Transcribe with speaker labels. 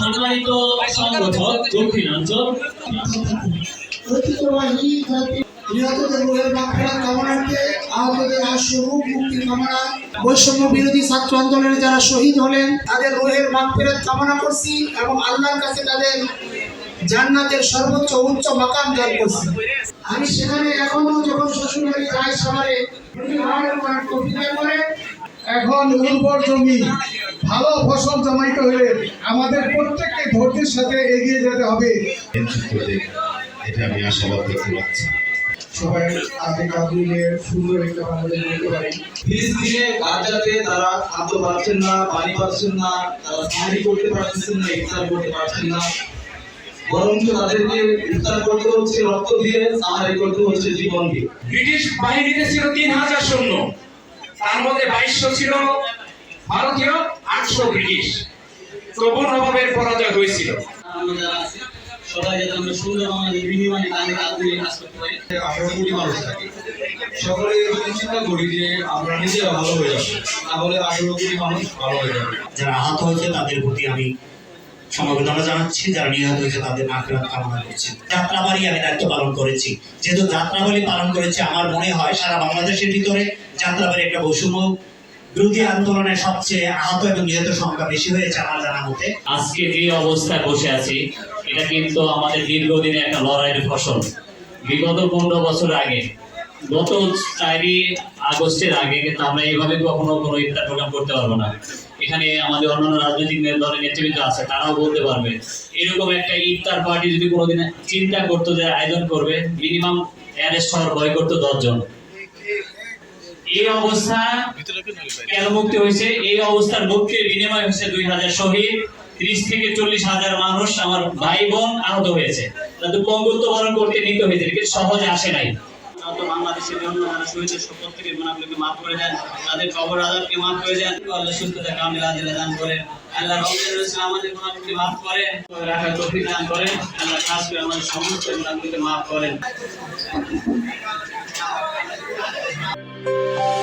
Speaker 1: সম্মানিত সংগঠক দক্ষিণাঞ্চল
Speaker 2: ঐতিহ্যবাহী বৈষম্য বিরোধী ছাত্র আন্দোলনে যারা শহীদ হলেন তাদের রোহের মাগফিরাত কামনা করছি এবং আল্লাহর কাছে তাদের জান্নাতের সর্বোচ্চ উচ্চ মাকাম দান করছি আমি সেখানে এখনও যখন শ্বশুরবাড়ি যাই সবারে
Speaker 3: এখন উর্বর জমি। ভালো ফসল জমাইতে হলে আমাদের প্রত্যেককে ধৈর্যের সাথে এগিয়ে যেতে হবে।
Speaker 4: এটা আমি আশাবাদ দেখতে পাচ্ছি
Speaker 3: সবাই আগে কাবুলে সুন্দর একটা বাংলাদেশ করতে পারি।
Speaker 5: ফিলিস্তিনে গাজাতে তারা খাদ্য পাচ্ছেন না পানি পাচ্ছেন না তারা সাহারি করতে পারছেন না ইফতার করতে পারছেন না। বরঞ্চ তাদেরকে ইফতার করতে হচ্ছে রক্ত দিয়ে করতে হচ্ছে জীবন দিয়ে
Speaker 6: ব্রিটিশ বাহিনীতে ছিল তিন হাজার সৈন্য। তার মধ্যে বাইশশো ছিল ভারতীয় আটশো ব্রিটিশ। তবু নবাবের পরাজয় হয়েছিল।
Speaker 1: যারা সবাই যাতে আমরা সুন্দর আমাদের বিনিময়ে কাজে কাজ দিয়ে কাজ করতে পারি।
Speaker 5: আঠারো কোটি মানুষ থাকে। সকলে যদি চিন্তা করি যে আমরা নিজেরা ভালো হয়ে যাব। তাহলে আঠারো কোটি মানুষ ভালো হয়ে যাবে।
Speaker 7: যারা আহত হয়েছে তাদের প্রতি আমি সমবেদনা জানাচ্ছি। যারা নিহত হয়েছে তাদের মাফিরাত কামনা করছি। যাত্রাবাড়ি আমি দায়িত্ব পালন করেছি। যেহেতু যাত্রাবাড়ি পালন করেছি আমার মনে হয় সারা বাংলাদেশের ভিতরে যাত্রাবাড়ি একটা বৈষম্য বিরোধী আন্দোলনে সবচেয়ে আহত এবং নিহত সংখ্যা বেশি হয়েছে আমার জানা মতে।
Speaker 1: আজকে যে অবস্থায় বসে আছি, এটা কিন্তু আমাদের দীর্ঘদিনের একটা লড়াইয়ের ফসল। বিগত পনেরো বছর আগে, গত চারই আগস্টের আগে কিন্তু আমরা এইভাবে কখনো কোনো ইফতার প্রোগ্রাম করতে পারব না। এখানে আমাদের অন্যান্য রাজনৈতিক দলের নেতৃবৃন্দ আছে, তারাও বলতে পারবে। এরকম একটা ইফতার পার্টি যদি কোনোদিন চিন্তা করতো যে আয়োজন করবে মিনিমাম অ্যারেস্ট হওয়ার ভয় করতো দশজন। এই অবস্থা কেন মুক্তি হয়েছে? এই অবস্থার মুক্তির বিনিময় হচ্ছে দুই হাজার শহীদ। ত্রিশ থেকে চল্লিশ হাজার মানুষ আমার ভাই বোন আহত হয়েছে। তাদের পঙ্গুত্ব বরণ করতে নিতে হয়েছে, কিন্তু সহজে আসে নাই। বাংলাদেশের জন্য যারা শহীদের প্রত্যেকের গুণাগুলোকে মাফ করে দেন, তাদের কবর আজাবকে মাফ করে দেন। আল্লাহ সুস্থতা কামিল আজিলা দান করে আল্লাহ রমজান রসুল আমাদের গুণাগুলোকে মাফ করেন, রাখার তৌফিক দান করেন। আল্লাহ খাস করে আমাদের সমস্ত গুণাগুলোকে মাফ করেন। Oh